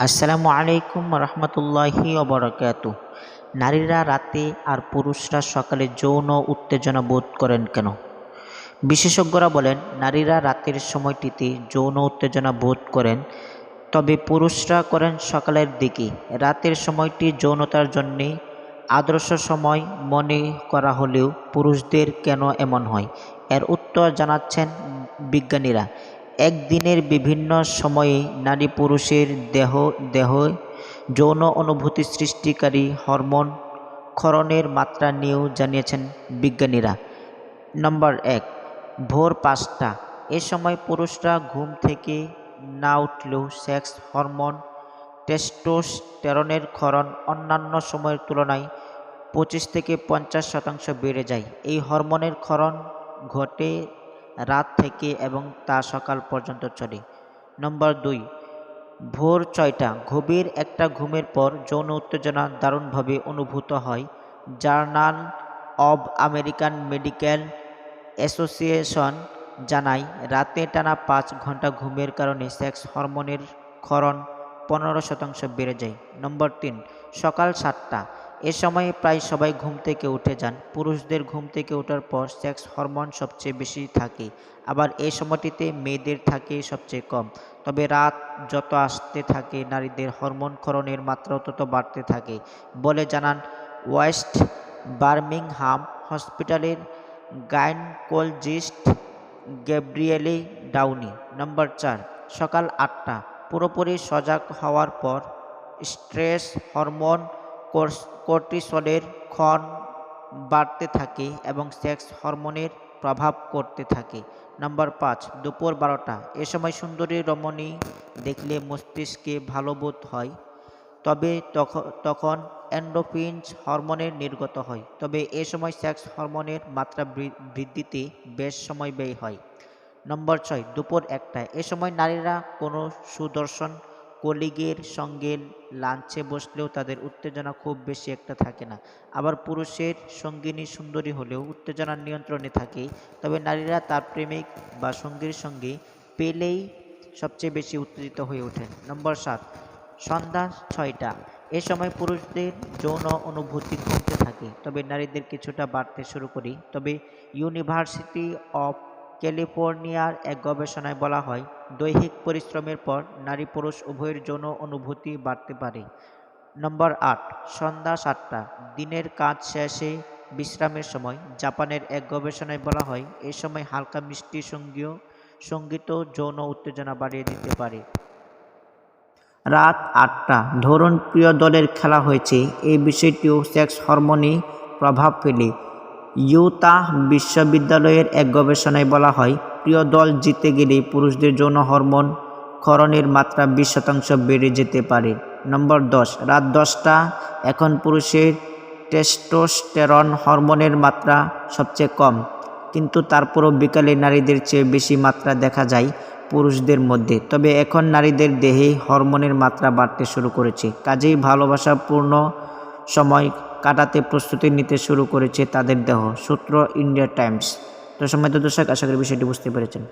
আসসালামু আলাইকুম রহমতুল্লাহি অবরাকাত নারীরা রাতে আর পুরুষরা সকালে যৌন উত্তেজনা বোধ করেন কেন? বিশেষজ্ঞরা বলেন, নারীরা রাতের সময়টিতে যৌন উত্তেজনা বোধ করেন, তবে পুরুষরা করেন সকালের দিকে। রাতের সময়টি যৌনতার জন্যে আদর্শ সময় মনে করা হলেও পুরুষদের কেন এমন হয়? এর উত্তর জানাচ্ছেন বিজ্ঞানীরা। একদিনের বিভিন্ন সময়ে নারী পুরুষের দেহ দেহ, যৌন অনুভূতি সৃষ্টিকারী হরমোন ক্ষরণের মাত্রা নিয়েও জানিয়েছেন বিজ্ঞানীরা। নম্বর এক, ভোর পাঁচটা, এ সময় পুরুষরা ঘুম থেকে না উঠলেও সেক্স হরমোন টেস্টোস্টেরনের ক্ষরণ অন্যান্য সময়ের তুলনায় পঁচিশ থেকে পঞ্চাশ শতাংশ বেড়ে যায়। এই হরমোনের ক্ষরণ ঘটে রাত থেকে এবং তা সকাল পর্যন্ত চলে। নম্বর দুই, ভোর ছয়টা, গভীর একটা ঘুমের পর যৌন উত্তেজনা দারুণভাবে অনুভূত হয়। Journal of American medical association জানায়, রাতে টানা পাঁচ ঘণ্টা ঘুমের কারণে সেক্স হরমোনের ক্ষরণ পনেরো শতাংশ বেড়ে যায়। নম্বর তিন, সকাল সাতটা এ সময়ে প্রায় সবাই ঘুম থেকে উঠে যান। পুরুষদের ঘুম থেকে ওঠার পর সেক্স হরমোন সবচেয়ে বেশি থাকে। আবার এই সময়টিতে মেয়েদের থাকে সবচেয়ে কম। তবে রাত যত আসতে থাকে, নারীদের হরমোন ক্ষরণের মাত্রাও তত বাড়তে থাকে। বলে জানান ওয়েস্ট বার্মিংহাম হসপিটালের গাইনকোলজিস্ট গ্যাব্রিয়েলি ডাউনি। নম্বর চার, সকাল আটটা। পুরোপুরি সজাগ হওয়ার পর স্ট্রেস হরমোন কর্টিসলের ক্ষণ বাড়তে থাকে এবং সেক্স হরমোনের প্রভাব করতে থাকে। নাম্বার পাঁচ, দুপুর বারোটা। এ সময় সুন্দরী রমণী দেখলে মস্তিষ্কে ভালো বোধ হয়, তবে তখন অ্যান্ডোফিনস হরমোনের নির্গত হয়, তবে এ সময় সেক্স হরমোনের মাত্রা বৃদ্ধিতে বেশ সময় ব্যয় হয়। নম্বর ছয়, দুপুর একটায় এ সময় নারীরা কোনো সুদর্শন কলিগের সঙ্গে লাঞ্চে বসলেও তাদের উত্তেজনা খুব বেশি একটা থাকে না। আবার পুরুষের সঙ্গিনী সুন্দরী হলেও উত্তেজনার নিয়ন্ত্রণে থাকে। তবে নারীরা তার প্রেমিক বা সঙ্গীর সঙ্গে পেলেই সবচেয়ে বেশি উত্তেজিত হয়ে ওঠেন। নম্বর সাত, সন্ধ্যা ছয়টা। এ সময় পুরুষদের যৌন অনুভূতি কমতে থাকে। তবে নারীদের কিছুটা বাড়তে শুরু করি তবে ইউনিভার্সিটি অফ ক্যালিফোর্নিয়ার এক গবেষণায় বলা হয়, দৈহিক পরিশ্রমের পর নারী পুরুষ উভয়ের যৌন অনুভূতি বাড়তে পারে। নম্বর আট, সন্ধ্যা সাতটা, দিনের কাজ শেষে বিশ্রামের সময়। জাপানের এক গবেষণায় বলা হয়, এ সময় হালকা মিষ্টি সঙ্গীয় সংগীত যৌন উত্তেজনা বাড়িয়ে দিতে পারে। রাত আটটা, ধরুন প্রিয় দলের খেলা হয়েছে, এই বিষয়টিও সেক্স হরমোনে প্রভাব ফেলে। ইউতাহ বিশ্ববিদ্যালয়ের এক গবেষণায় বলা হয়, প্রিয় দল জিতে গেলে পুরুষদের যৌন হরমোন ক্ষরণের মাত্রা বিশ শতাংশ বেড়ে যেতে পারে। নম্বর দশ, রাত দশটা, এখন পুরুষের টেস্টোস্টেরন হরমোনের মাত্রা সবচেয়ে কম, কিন্তু তারপরও বিকালে নারীদের চেয়ে বেশি মাত্রা দেখা যায় পুরুষদের মধ্যে। তবে এখন নারীদের দেহে হরমোনের মাত্রা বাড়তে শুরু করেছে, কাজেই ভালোবাসাপূর্ণ সময় কাটাতে প্রস্তুতি নিতে শুরু করেছে তাদের দেহ, সূত্র ইন্ডিয়া টাইমস। তো সময় দর্শক, আশা করি বিষয়টি বুঝতে পেরেছেন।